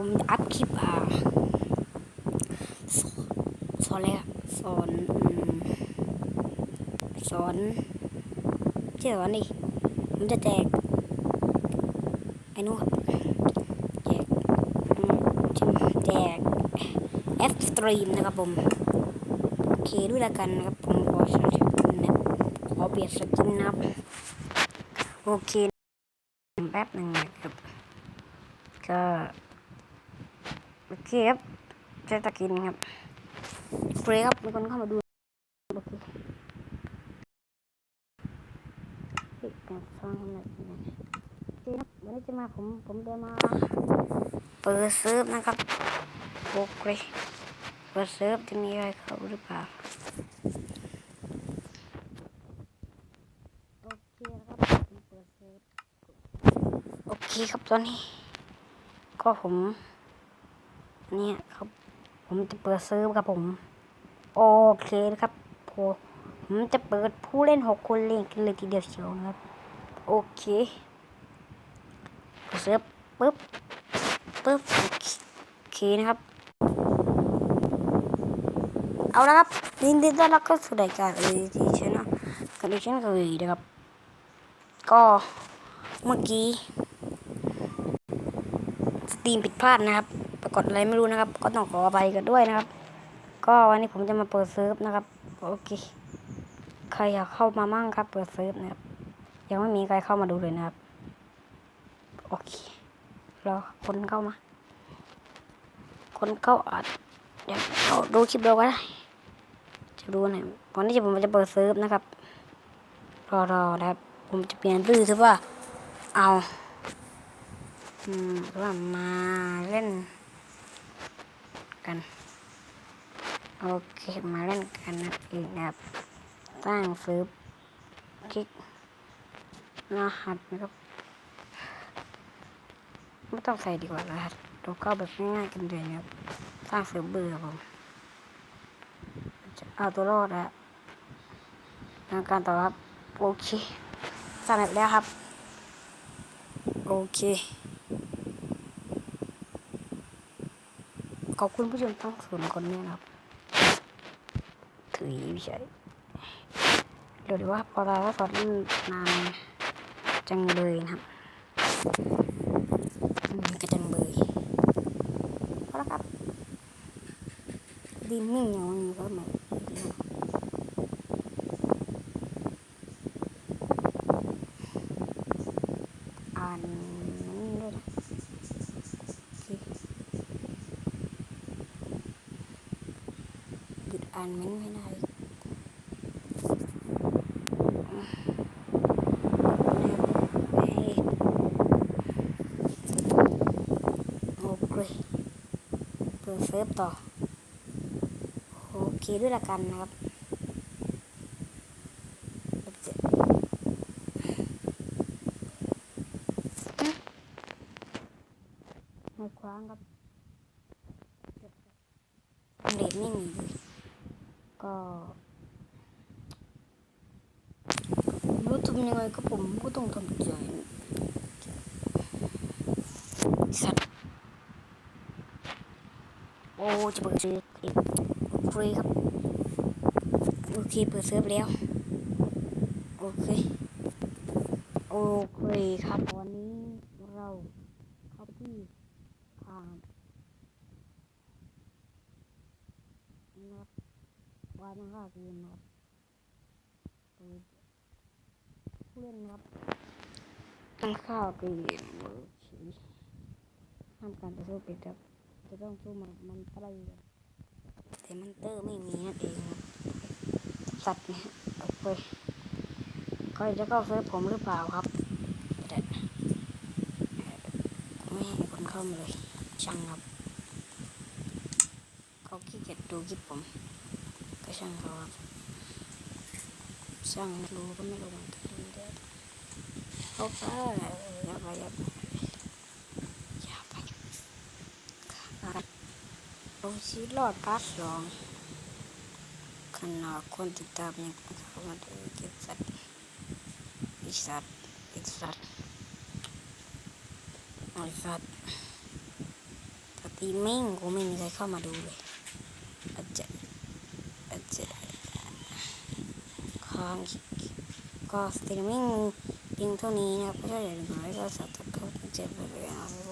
ผมจะอัพคลิปอ่าสอนอะไรอะสอนอืมสอนชื่อสอนดิผมจะแจกไอ้นู้นครับแจกอืมแจกแอปสตรีมนะครับผมโอเคด้วยละกันนะครับผมขอใช้นะขอเปลี่ยนสกินนะครับโอเคแป๊บหนึ่งนะครับก็ โอเคครับจะตะกินครับโอเคครับมีคนเข้ามาดูโอเคเฮ้ยแบบฟังทำไมเป็นไงโอเคครับวันนี้จะมาผมผมจะมาเปิดเซิร์ฟนะครับโอเคเปิดเซิร์ฟจะมีอะไรเข้าหรือเปล่าโอเคครับผมเปิดเซิร์ฟโอเคครับตอนนี้ก็ผม เนี่ยครับ ผมจะเปิดเซิร์ฟครับผม โอเคนะครับผมผมจะเปิดผู้เล่นหกคนเล่นกันเลยทีเดียวเชียวนะครับ โอเคเปิดเซิร์ฟปึ๊บปึ๊บโอเคนะครับ เอาละครับยินดีต้อนรับเข้าสู่รายการเอทีชนะกันดิชั่นกับวีนะครับ ก็เมื่อกี้สตรีมผิดพลาดนะครับ กฏอะไรไม่รู้นะครับ ก็ต้องขออภัยกันด้วยนะครับ ก็วันนี้ผมจะมาเปิดเซิร์ฟนะครับ โอเค ใครอยากเข้ามามั่งครับ เปิดเซิร์ฟนะครับ ยังไม่มีใครเข้ามาดูเลยนะครับ โอเค รอคนเข้ามา คนเข้าอาจเดี๋ยวเราดูคลิปเราก็ได้ จะดูหน่อยวันนี้ผมจะเปิดเซิร์ฟนะครับ รอรอนะครับ ผมจะเปลี่ยนชื่อซะว่า เอา อืมว่ามาเล่น กัน โอเค มาเล่นกันนะเองนะครับตั้งซื้อคลิกรหัสนะครับ ไม่ต้องใส่ดีกว่ารหัสเราเข้าแบบง่ายๆกันเลยครับ สร้างเซิร์ฟเบอร์ครับผมเอาตัวรอดแล้วทางการต่อครับ โอเคสร้างแบบแล้วครับ โอเค ขอบคุณผู้ชมทั้งศูนย์คนนี้นะครับ ถือไม่ใช่เดี๋ยวดูว่าพอเราก็สอนนานจังเลยนะครับก็จังเลยพอแล้วครับ ดินนิ่งอย่างนี้ก็ไม่อ่านด้วยนะโอเค หยุดอ่านเม้นต์ไม่ได้โอเคเปิดเซิร์ฟต่อ โอเคด้วยละกันนะครับไม่คว้างครับเลดไม่มี ก็รู้ทำยังไงก็ผมก็ต้องทำใจสัตว์โอ้จะเปิดเซิร์ฟอีกฟรีครับ โอเคเปิดเซิร์ฟแล้ว โอเค โอเคครับวันนี้เราเข้าที่ทานะครับ วาดนะครับเกมนครับเปิดเล่นครับตั้งข้าวเกมโอเคห้ามการต่อสู้ป็นครับ จะต้องสู้มันมันเตอร์แต่มันเตอร์ไม่มีนั่นเองครับสัตว์เนี่ยโอเคใครจะเข้าเซิร์ฟผมหรือเปล่าครับเดี๋ยวไม่ให้คนเข้ามาเลยช่างครับเขาขี้เกียจดูคลิปผม ก็ช่างเขาครับช่างรู้ก็ไม่รู้เหมือนกันเลยโอเคอย่าไปอย่าไปอย่าไปครับโอ้ชีรอดพาร์สองขนาดคนติดตามยังเขามาดูเก็บสัตว์อีสัตว์อีสัตว์อีสัตว์ตีมิ่งกูไม่มีใครเข้ามาดูเลย bence. Kanki gösterimin Pinto ni yapacağım. Ayrıca tatlı bir